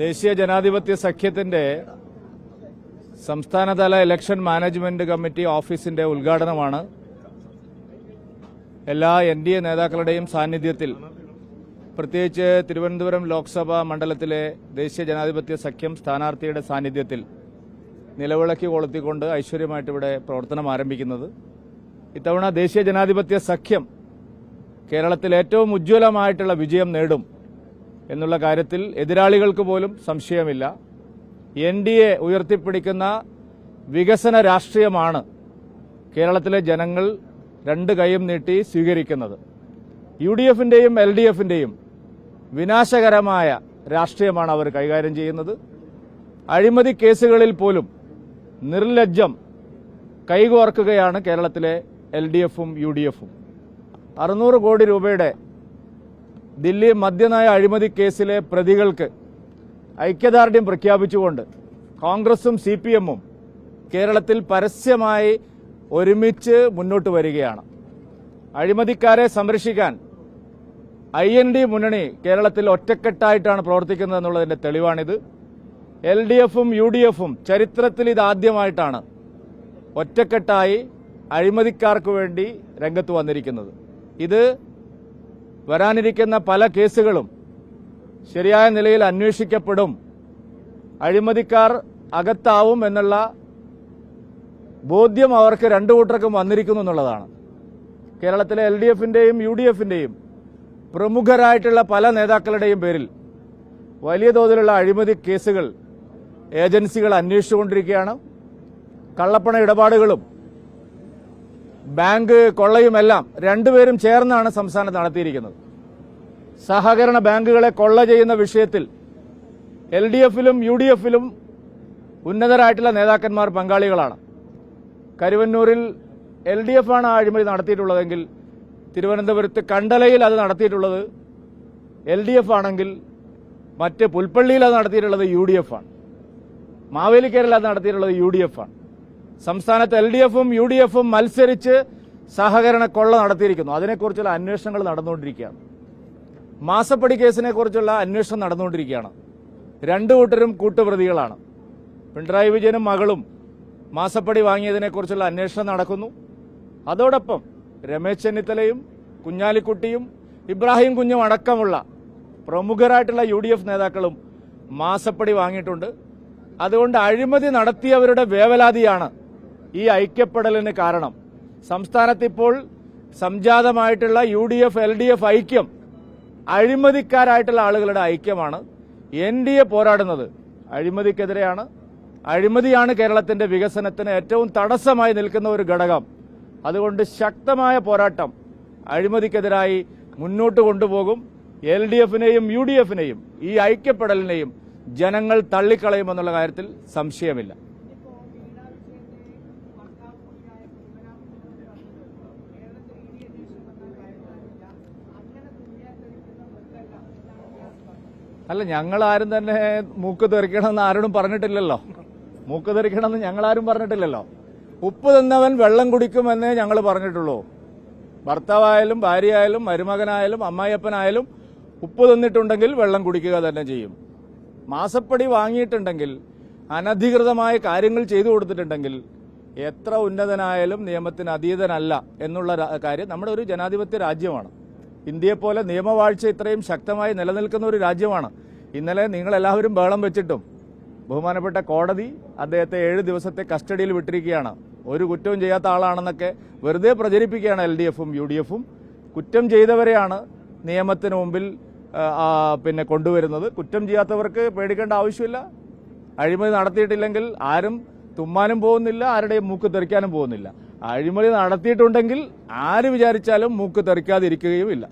ദേശീയ ജനാധിപത്യ സഖ്യത്തിന്റെ സംസ്ഥാനതല ഇലക്ഷൻ മാനേജ്മെന്റ് കമ്മിറ്റി ഓഫീസിന്റെ ഉദ്ഘാടനമാണ്. എല്ലാ എൻ ഡി എ നേതാക്കളുടെയും സാന്നിധ്യത്തിൽ പ്രത്യേകിച്ച് തിരുവനന്തപുരം ലോക്സഭാ മണ്ഡലത്തിലെ ദേശീയ ജനാധിപത്യ സഖ്യം സ്ഥാനാർത്ഥിയുടെ സാന്നിധ്യത്തിൽ നിലവിളക്കി കൊളുത്തിക്കൊണ്ട് ഐശ്വര്യമായിട്ട് ഇവിടെ പ്രവർത്തനം ആരംഭിക്കുന്നത്. ഇത്തവണ ദേശീയ ജനാധിപത്യ സഖ്യം കേരളത്തിൽ ഏറ്റവും ഉജ്ജ്വലമായിട്ടുള്ള വിജയം നേടും എന്നുള്ള കാര്യത്തിൽ എതിരാളികൾക്ക് പോലും സംശയമില്ല. എൻ ഡി എ ഉയർത്തിപ്പിടിക്കുന്ന വികസന രാഷ്ട്രീയമാണ് കേരളത്തിലെ ജനങ്ങൾ രണ്ട് കൈയും നീട്ടി സ്വീകരിക്കുന്നത്. യു ഡി എഫിന്റെയും എൽ ഡി എഫിന്റെയും വിനാശകരമായ രാഷ്ട്രീയമാണ് അവർ കൈകാര്യം ചെയ്യുന്നത്. അഴിമതി കേസുകളിൽ പോലും നിർലജ്ജം കൈകോർക്കുകയാണ് കേരളത്തിലെ എൽ ഡി എഫും യു ഡി എഫും. അറുന്നൂറ് കോടി രൂപയുടെ ദില്ലി മദ്യനയ അഴിമതി കേസിലെ പ്രതികൾക്ക് ഐക്യദാർഢ്യം പ്രഖ്യാപിച്ചുകൊണ്ട് കോൺഗ്രസും സി പി എമ്മും കേരളത്തിൽ പരസ്യമായി ഒരുമിച്ച് മുന്നോട്ട് വരികയാണ്. അഴിമതിക്കാരെ സംരക്ഷിക്കാൻ ഐ എൻ ഡി മുന്നണി കേരളത്തിൽ ഒറ്റക്കെട്ടായിട്ടാണ് പ്രവർത്തിക്കുന്നത് എന്നുള്ളതിന്റെ തെളിവാണിത്. എൽ ഡി എഫും യു ഡി എഫും ചരിത്രത്തിൽ ഇതാദ്യമായിട്ടാണ് ഒറ്റക്കെട്ടായി അഴിമതിക്കാർക്ക് വേണ്ടി രംഗത്ത് വന്നിരിക്കുന്നത്. ഇത് വരാനിരിക്കുന്ന പല കേസുകളും ശരിയായ നിലയിൽ അന്വേഷിക്കപ്പെടും. അഴിമതിക്കാർ അകത്താവും എന്നുള്ള ബോധ്യം അവർക്ക് രണ്ടു കൂട്ടർക്കും വന്നിരിക്കുന്നു എന്നുള്ളതാണ്. കേരളത്തിലെ എൽ ഡി എഫിന്റെയും യു ഡി എഫിന്റെയും പ്രമുഖരായിട്ടുള്ള പല നേതാക്കളുടെയും പേരിൽ വലിയ തോതിലുള്ള അഴിമതി കേസുകൾ ഏജൻസികൾ അന്വേഷിച്ചുകൊണ്ടിരിക്കുകയാണ്. കള്ളപ്പണ ഇടപാടുകളും ബാങ്ക് കൊള്ളയുമെല്ലാം രണ്ടുപേരും ചേർന്നാണ് സംസ്ഥാനത്ത് നടത്തിയിരിക്കുന്നത്. സഹകരണ ബാങ്കുകളെ കൊള്ള ചെയ്യുന്ന വിഷയത്തിൽ എൽ ഡി എഫിലും യു ഡി എഫിലും ഉന്നതരായിട്ടുള്ള നേതാക്കന്മാർ പങ്കാളികളാണ്. കരുവന്നൂരിൽ എൽ ഡി എഫ് ആണ് അഴിമതി നടത്തിയിട്ടുള്ളതെങ്കിൽ തിരുവനന്തപുരത്ത് കണ്ടലയിൽ അത് നടത്തിയിട്ടുള്ളത് എൽ ഡി എഫ് ആണെങ്കിൽ മറ്റ് പുൽപ്പള്ളിയിൽ അത് നടത്തിയിട്ടുള്ളത് യു ഡി എഫ് ആണ് മാവേലിക്കരയിൽ അത് നടത്തിയിട്ടുള്ളത് യു ഡി എഫ് ആണ് സംസ്ഥാനത്ത് എൽ ഡി എഫും യു ഡി എഫും മത്സരിച്ച് സഹകരണ കൊള്ള നടത്തിയിരിക്കുന്നു. അതിനെക്കുറിച്ചുള്ള അന്വേഷണങ്ങൾ നടന്നുകൊണ്ടിരിക്കുകയാണ്. മാസപ്പടി കേസിനെ കുറിച്ചുള്ള അന്വേഷണം നടന്നുകൊണ്ടിരിക്കുകയാണ്. രണ്ടു കൂട്ടരും കൂട്ടുപ്രതികളാണ്. പിണറായി വിജയനും മകളും മാസപ്പടി വാങ്ങിയതിനെക്കുറിച്ചുള്ള അന്വേഷണം നടക്കുന്നു. അതോടൊപ്പം രമേശ് ചെന്നിത്തലയും കുഞ്ഞാലിക്കുട്ടിയും ഇബ്രാഹിം കുഞ്ഞും അടക്കമുള്ള പ്രമുഖരായിട്ടുള്ള യു ഡി എഫ് നേതാക്കളും മാസപ്പടി വാങ്ങിയിട്ടുണ്ട്. അതുകൊണ്ട് അഴിമതി നടത്തിയവരുടെ വേവലാതിയാണ് ഈ ഐക്യപ്പെടലിന് കാരണം. സംസ്ഥാനത്ത് ഇപ്പോൾ സംജാതമായിട്ടുള്ള U D F L D F ഐക്യം അഴിമതിക്കാരായിട്ടുള്ള ആളുകളുടെ ഐക്യമാണ്. എൻ ഡി എ പോരാടുന്നത് അഴിമതിക്കെതിരെയാണ്. അഴിമതിയാണ് കേരളത്തിന്റെ വികസനത്തിന് ഏറ്റവും തടസ്സമായി നിൽക്കുന്ന ഒരു ഘടകം. അതുകൊണ്ട് ശക്തമായ പോരാട്ടം അഴിമതിക്കെതിരായി മുന്നോട്ട് കൊണ്ടുപോകും. എൽ ഡി എഫിനെയും യു ഡി എഫിനെയും ഈ ഐക്യപ്പെടലിനെയും ജനങ്ങൾ തള്ളിക്കളയുമെന്നുള്ള കാര്യത്തിൽ സംശയമില്ല. അല്ല ഞങ്ങൾ ആരും തന്നെ മൂക്ക് തെറിക്കണമെന്ന് ആരോടും പറഞ്ഞിട്ടില്ലല്ലോ. മൂക്ക് തെറിക്കണമെന്ന് ഞങ്ങളാരും പറഞ്ഞിട്ടില്ലല്ലോ. ഉപ്പ് തന്നവൻ വെള്ളം കുടിക്കുമെന്നേ ഞങ്ങൾ പറഞ്ഞിട്ടുള്ളൂ. ഭർത്താവായാലും ഭാര്യയായാലും മരുമകനായാലും അമ്മായിയപ്പനായാലും ഉപ്പ് തന്നിട്ടുണ്ടെങ്കിൽ വെള്ളം കുടിക്കുക തന്നെ ചെയ്യും. മാസപ്പടി വാങ്ങിയിട്ടുണ്ടെങ്കിൽ അനധികൃതമായ കാര്യങ്ങൾ ചെയ്തു കൊടുത്തിട്ടുണ്ടെങ്കിൽ എത്ര ഉന്നതനായാലും നിയമത്തിന് അതീതനല്ല എന്നുള്ള കാര്യം നമ്മുടെ ഒരു ജനാധിപത്യ രാജ്യമാണ്. ഇന്ത്യയെപ്പോലെ നിയമവാഴ്ച ഇത്രയും ശക്തമായി നിലനിൽക്കുന്ന ഒരു രാജ്യമാണ്. ഇന്നലെ നിങ്ങളെല്ലാവരും ബഹളം വെച്ചിട്ടും ബഹുമാനപ്പെട്ട കോടതി അദ്ദേഹത്തെ ഏഴ് ദിവസത്തെ കസ്റ്റഡിയിൽ വിട്ടിരിക്കുകയാണ്. ഒരു കുറ്റവും ചെയ്യാത്ത ആളാണെന്നൊക്കെ വെറുതെ പ്രചരിപ്പിക്കുകയാണ് എൽ ഡി എഫും യു ഡി എഫും. കുറ്റം ചെയ്തവരെയാണ് നിയമത്തിന് മുമ്പിൽ പിന്നെ കൊണ്ടുവരുന്നത്. കുറ്റം ചെയ്യാത്തവർക്ക് പേടിക്കേണ്ട ആവശ്യമില്ല. അഴിമതി നടത്തിയിട്ടില്ലെങ്കിൽ ആരും തുമ്മാനും പോകുന്നില്ല ആരുടെയും മൂക്ക് തെറിക്കാനും പോകുന്നില്ല. അഴിമതി നടത്തിയിട്ടുണ്ടെങ്കിൽ ആര് വിചാരിച്ചാലും മൂക്ക് തെറിക്കാതിരിക്കുകയുമില്ല.